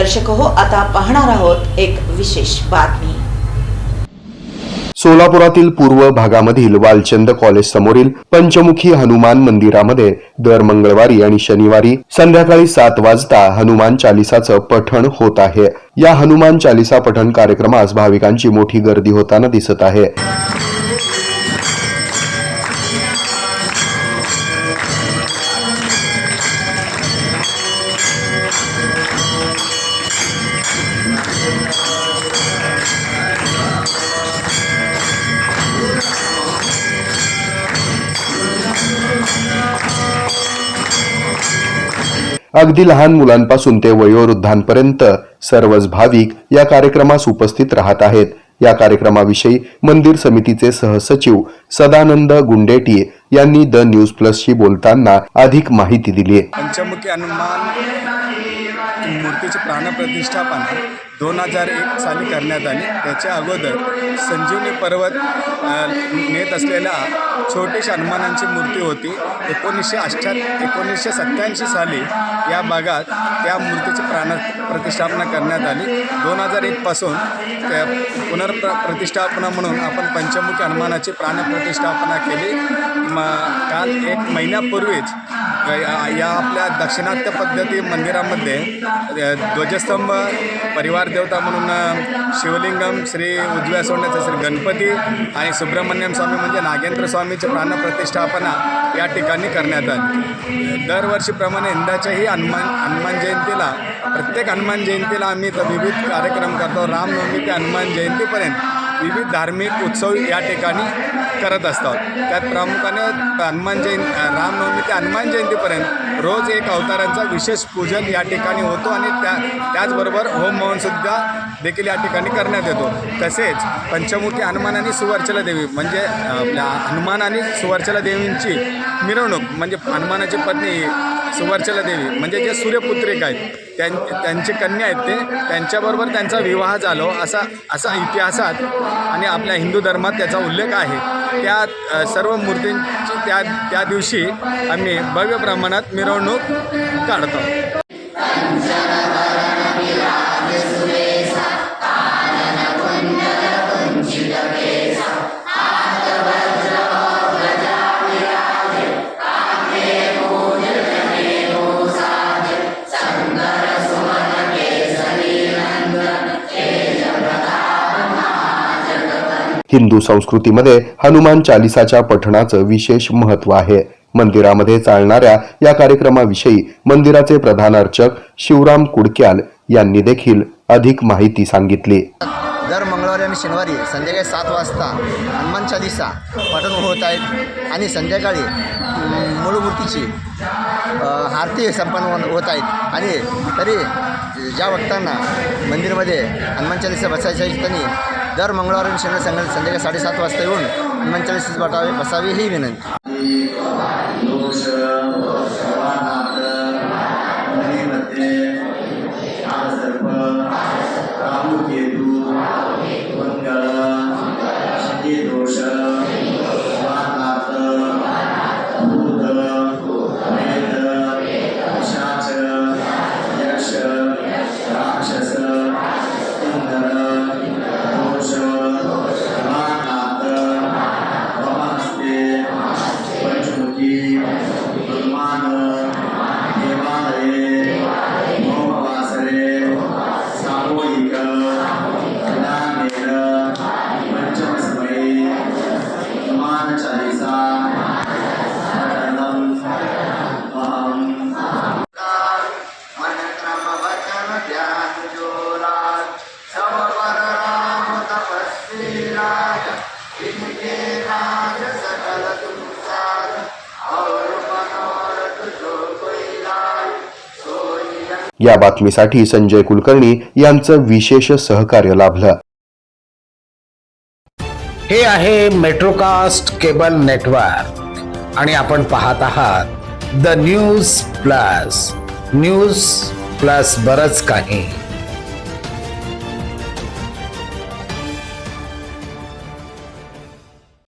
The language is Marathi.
दर्शक हो आता पाहणार आहोत एक विशेष बातमी. सोलापुरातील पूर्व भागामधील वालचंद कॉलेज समोरील पंचमुखी हनुमान मंदिरामध्ये दर मंगळवारी आणि शनिवारी संध्याकाळी सात वाजता हनुमान चालिसाचं पठण होत आहे. या हनुमान चालिसा पठण कार्यक्रमास भाविकांची मोठी गर्दी होताना दिसत आहे. अगदी लहान मुलांपासून ते वयोवृद्धांपर्यंत सर्वच भाविक या कार्यक्रमास उपस्थित राहत आहेत. या कार्यक्रमाविषयी मंदिर समितीचे सहसचिव सदानंद गुंडेटी यांनी द न्यूज प्लसशी बोलताना अधिक माहिती दिली पंचमुखी हनुमान मूर्तीची प्राणप्रतिष्ठापना दोन हजार एक साली करण्यात आली. त्याच्या अगोदर संजीवनी पर्वत नेत असलेल्या छोटीशी हनुमानांची मूर्ती होती. एकोणीसशे अठ्ठ्या एकोणीसशे सत्त्याऐंशी साली या भागात त्या मूर्तीची प्राण प्रतिष्ठापना करण्यात आली. दोन हजार एकपासून त्या पुनर्प्र प्रतिष्ठापना म्हणून आपण पंचमुखी हनुमानाची प्राणप्रतिष्ठापना केली. म काल एक महिन्यापूर्वीच या आपल्या दाक्षिणात्य पद्धती मंदिरामध्ये ध्वजस्तंभ परिवार देवता म्हणून शिवलिंगम श्री उजव्या सोडण्याचं श्री गणपती आणि सुब्रमण्यम स्वामी म्हणजे नागेंद्र स्वामीची प्राणप्रतिष्ठापना या ठिकाणी करण्यात आली. दरवर्षीप्रमाणे यंदाच्याही हनुमान हनुमान जयंतीला प्रत्येक हनुमान जयंतीला आम्ही विविध कार्यक्रम करतो. रामनवमी ते हनुमान जयंतीपर्यंत. विविध धार्मिक उत्सव या ठिकाणी करत असतात. त्यात प्रामुख्याने हनुमान जयंती रामनवमी ते हनुमान जयंतीपर्यंत रोज एक अवतारांचा विशेष पूजन या ठिकाणी होतो आणि त्या त्याचबरोबर होम हवनसुद्धा देखील या ठिकाणी करण्यात येतो. तसेच पंचमुखी हनुमान आणि सुवर्चला देवी म्हणजे आपल्या हनुमान आणि सुवर्चला देवींची मिरवणूक म्हणजे हनुमानाची पत्नी सुवर्चला देवी म्हणजे जे सूर्यपुत्रिक आहेत त्यां त्यांचे कन्या आहेत ते त्यांच्याबरोबर त्यांचा विवाह झालो असा असा इतिहासात आणि आपल्या हिंदू धर्मात त्याचा उल्लेख आहे. त्या सर्व मूर्तींची त्या त्या दिवशी आम्ही भव्य प्रमाणात मिरवणूक काढतो. हिंदू संस्कृतीमध्ये हनुमान चालिसाच्या पठणाचं विशेष महत्त्व आहे. मंदिरामध्ये चालणाऱ्या या कार्यक्रमाविषयी मंदिराचे प्रधान अर्चक शिवराम कुडक्याल यांनी देखील अधिक माहिती सांगितली. दर मंगळवारी आणि शनिवारी संध्याकाळी सात वाजता हनुमान चालिसा पठण होत आहेत आणि संध्याकाळी मूळमूर्तीची आरती संपन्न होत- आहेत. आणि तरी ज्या भक्तांना मंदिरमध्ये हनुमान चालिसा बसायच्या त्यांनी दर मंगळवार आणि शनिवारी संध्याकाळी साडेसात वाजता येऊन हनुमान चालिसा बटावे बसावी ही विनंती. या बातमीसाठी संजय कुलकर्णी यांचं विशेष सहकार्य लाभलं. हे आहे मेट्रोकास्ट केबल नेटवर्क. आणि आपण पाहत आहात the news plus. News plus बरच काही.